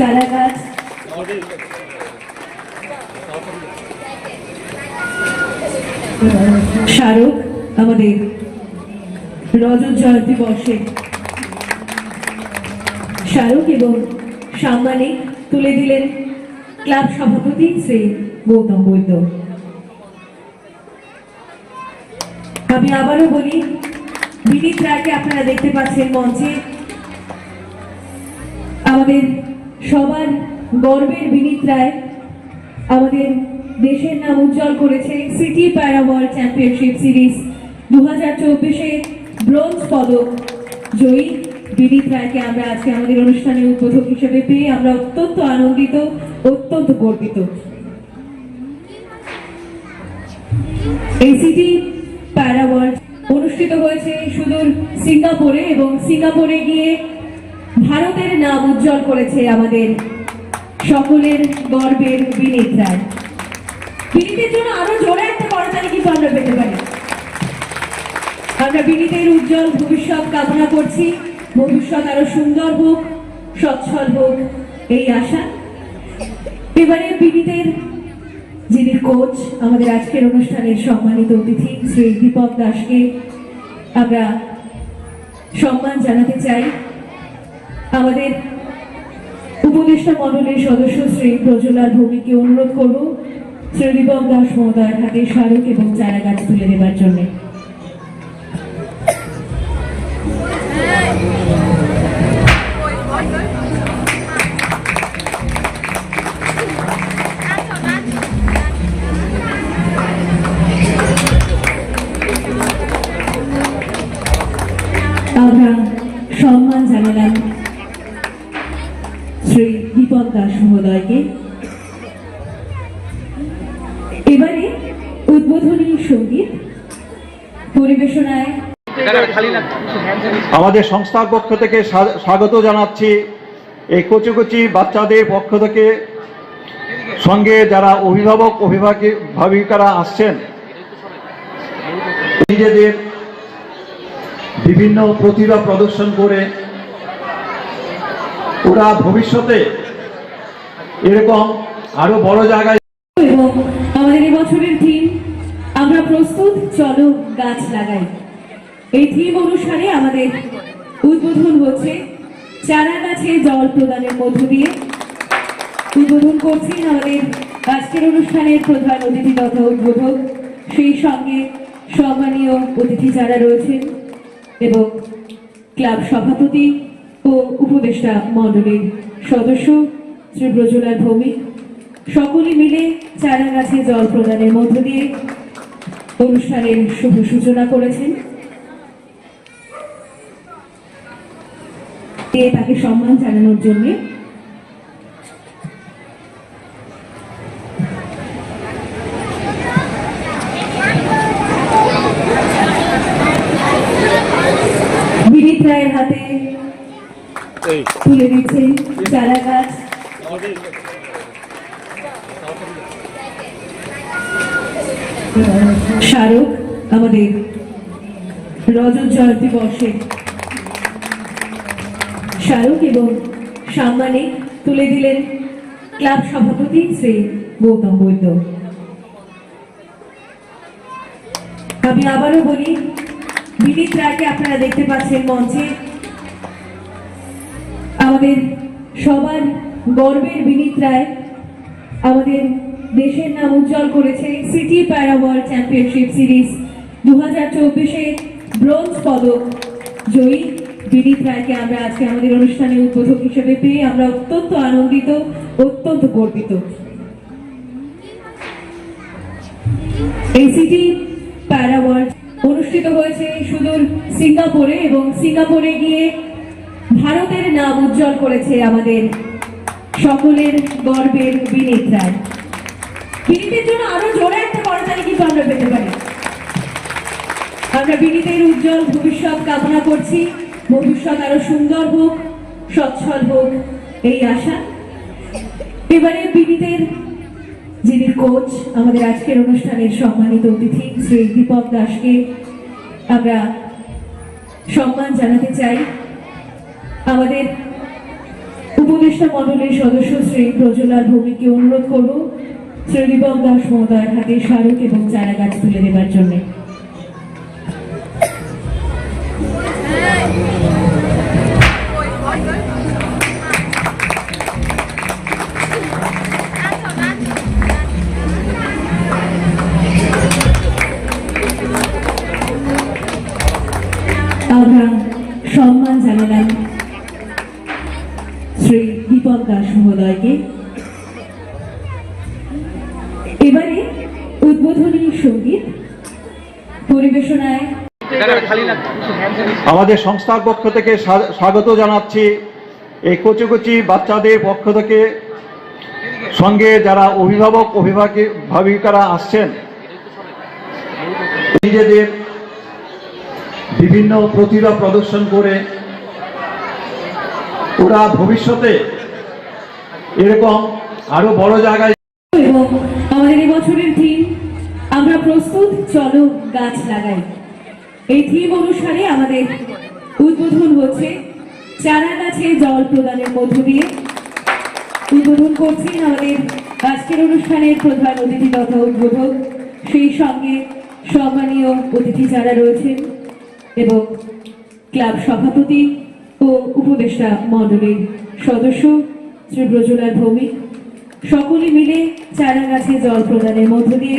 চারা গাছ স্মারক আমাদের রজত জয়ন্তী বর্ষে। স্মারক এবং সাম্মানিক তুলে দিলেন ক্লাব সভাপতি শ্রী গৌতম বৈদ্য। আমি আবারও বলি, বিনীত রায়কে আপনারা দেখতে পাচ্ছেন মঞ্চে। আমাদের সবার গর্বের বিনীত রায় আমাদের দেশের নাম উজ্জ্বল করেছে সিটি প্যারা ওয়ার্ল্ড চ্যাম্পিয়নশিপ সিরিজ। দু হাজার চব্বিশে ব্রোঞ্জ পদক জয়ী বিনীত রায়কে আমরা আজকে আমাদের অনুষ্ঠানে উদ্বোধক হিসেবে পেয়ে আমরা অত্যন্ত আনন্দিত, অত্যন্ত গর্বিত। এই সিটি প্যারা ওয়ার্ল্ড অনুষ্ঠিত হয়েছে সুদূর সিঙ্গাপুরে এবং সিঙ্গাপুরে গিয়ে ভারতের নাম উজ্জ্বল করেছে আমাদের সকলের গর্বের বিনীত রায়। বিনীতের জন্য আরও জোরে একটা করতালি কিন্তু আমরা পেতে পারি। আমরা বিনীতের উজ্জ্বল ভবিষ্যৎ কামনা করছি। ভবিষ্যৎ আরও সুন্দর হোক, সচ্ছল হোক, এই আশা। এবারে বিনীতের যিনি কোচ আমাদের আজকের অনুষ্ঠানের সম্মানিত অতিথি, শ্রী দীপক দাসকে আমরা সম্মান জানাতে চাই। আমাদের উপদেষ্টা মণ্ডলের সদস্য শ্রী প্রজ্বলার ভূমিকে অনুরোধ করব শ্রীদীপক দাস মহোদয়ের হাতে স্মারক এবং চারা গাছ তুলে দেবার জন্য। দীপক দাস মহোদয়কে এবারে উদ্বোধনী সংগীত পরিবেশনায় আমাদের সংস্থার পক্ষ থেকে স্বাগত জানাচ্ছি এই কচি কচি বাচ্চাদের পক্ষ থেকে। সঙ্গে যারা অভিভাবক অভিভাবক ভাবিকারা আসছেন, নিজেদের বিভিন্ন প্রতিভা প্রদর্শন করে ওরা ভবিষ্যতে এরকম আরও বড় জায়গায় এবং আমাদের বছরের থিম আমরা প্রস্তুত, চলো গাছ লাগাই। এই থিম অনুসারে আমাদের উদ্বোধন হচ্ছে চারা গাছে জল প্রদানের মধ্য দিয়ে। উদ্বোধন করছেন আমাদের আজকের অনুষ্ঠানের প্রধান অতিথি তথা উদ্বোধক। সেই সঙ্গে সম্মানীয় অতিথি যারা রয়েছেন এবং ক্লাব সভাপতি ও উপদেষ্টা মণ্ডলীর সদস্য। শ্রী ব্রজলাল ভৌমিক সকলে মিলে চারা গাছে জল প্রদানের মধ্য দিয়ে অনুষ্ঠানের শুভ সূচনা করেছেন। তাকে সম্মান জানানোর জন্য বিনীত রায়ের হাতে তুলে দিচ্ছেন চারা গাছ। স্মারক আমাদের রজত জয়ন্তী বর্ষে। স্মারক এবং সাম্মানিক তুলে দিলেন ক্লাব সভাপতি শ্রী গৌতম বৈদ্য। আমি আবারও বলি, বিনীত রায়কে আপনারা দেখতে পাচ্ছেন মঞ্চে। আমাদের সবার গর্বের বিনীত রায় আমাদের দেশের নাম উজ্জ্বল করেছে সিটি প্যারা ওয়ার্ল্ড চ্যাম্পিয়নশিপ সিরিজ দু হাজার চব্বিশে ব্রোঞ্জ পদক জয়ী বিনীত রায়কে আমরা আজকে আমাদের অনুষ্ঠানে উদ্বোধক হিসেবে পেয়ে আমরা অত্যন্ত আনন্দিত, অত্যন্ত গর্বিত। এই সিটি প্যারা ওয়ার্ল্ড অনুষ্ঠিত হয়েছে সুদূর সিঙ্গাপুরে এবং সিঙ্গাপুরে গিয়ে ভারতের নাম উজ্জ্বল করেছে আমাদের সকলের গর্বের বিনীত বিনীতের জন্য আরও জোরে একটা করতালি কিন্তু আমরা পেতে পারি। আমরা বিনীতের উজ্জ্বল ভবিষ্যৎ কামনা করছি। ভবিষ্যৎ আরও সুন্দর হোক, সচ্ছল হোক, এই আশা। এবারে বিনীতের যিনি কোচ আমাদের আজকের অনুষ্ঠানের সম্মানিত অতিথি, শ্রী দীপক দাসকে আমরা সম্মান জানাতে চাই। আমাদের উপদেষ্টা মণ্ডলের সদস্য শ্রী প্রজলার ভূমিকে অনুরোধ করব, শ্রী দীপক দাস মহোদয়ের হাতে স্মারক এবং চারা গাছ তুলে দেবার জন্য। আমরা সম্মান জানালাম দীপক দাস মহোদয়কে এবারে উদ্বোধনী সংগীত পরিবেশনায় আমাদের সংস্থার পক্ষ থেকে স্বাগত জানাচ্ছি। এই কচি কচি বাচ্চাদের পক্ষ থেকে সঙ্গে যারা অভিভাবক অভিভাবিকারা আসছেন, নিজেদের বিভিন্ন প্রতিভা প্রদর্শন করে ওরা ভবিষ্যতে এরকম আরও বড় জায়গায় এবং আমাদের এবছরের থিম আমরা প্রস্তুত, চলো গাছ লাগাই। এই থিম অনুসারে আমাদের উদ্বোধন হচ্ছে চারা গাছে জল প্রদানের মধ্য দিয়ে। উদ্বোধন করছেন আমাদের আজকের অনুষ্ঠানের প্রধান অতিথি তথা উদ্বোধক। সেই সঙ্গে সম্মানীয় অতিথি যারা রয়েছেন এবং ক্লাব সভাপতি ও উপদেষ্টা মণ্ডলীর সদস্য। শ্রী ব্রজলাল ভৌমিক। সকলে মিলে চারা গাছে জল প্রদানের মধ্য দিয়ে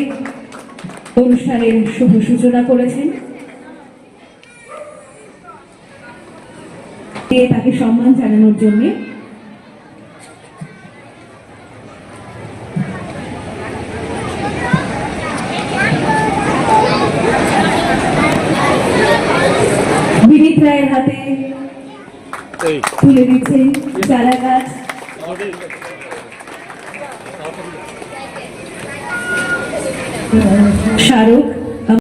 অনুষ্ঠানের শুভ সূচনা করেছেন। দিয়ে তাকে সম্মান জানানোর জন্য। বিনীত রায়ের হাতে তুলে দিচ্ছেন চারা গাছ স্মারক